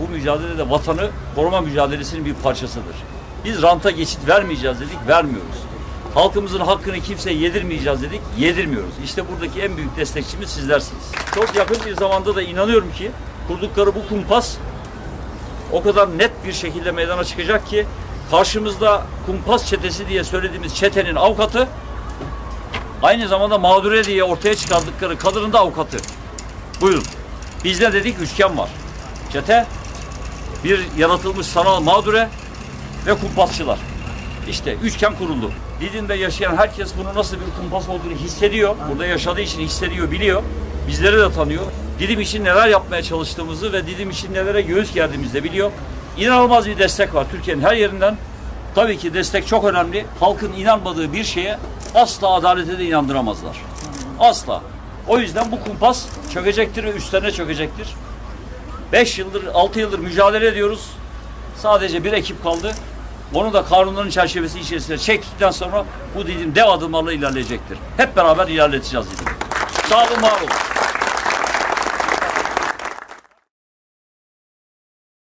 bu mücadele de vatanı koruma mücadelesinin bir parçasıdır. Biz ranta geçit vermeyeceğiz dedik, vermiyoruz. Halkımızın hakkını kimseye yedirmeyeceğiz dedik, yedirmiyoruz. İşte buradaki en büyük destekçimiz sizlersiniz. Çok yakın bir zamanda da inanıyorum ki kurdukları bu kumpas o kadar net bir şekilde meydana çıkacak ki karşımızda kumpas çetesi diye söylediğimiz çetenin avukatı aynı zamanda mağdure diye ortaya çıkardıkları kadının da avukatı. Buyurun. Biz ne dedik? Üçgen var. Çete, bir yaratılmış sanal mağdure ve kumpasçılar. İşte üçgen kuruldu. Didim'de yaşayan herkes bunu nasıl bir kumpas olduğunu hissediyor. Burada yaşadığı için hissediyor, biliyor. Bizleri de tanıyor. Didim için neler yapmaya çalıştığımızı ve Didim için nelere göğüs gerdiğimizi de biliyor. İnanılmaz bir destek var Türkiye'nin her yerinden. Tabii ki destek çok önemli. Halkın inanmadığı bir şeye asla adalete de inandıramazlar. Asla. O yüzden bu kumpas çökecektir ve üstlerine çökecektir. 5 yıldır, 6 yıldır mücadele ediyoruz. Sadece bir ekip kaldı. Onu da kanunların çerçevesi içerisinde çektikten sonra bu dedim dev adımlarla ilerleyecektir. Hep beraber ilerleteceğiz dedim. Sağ olun, var olun.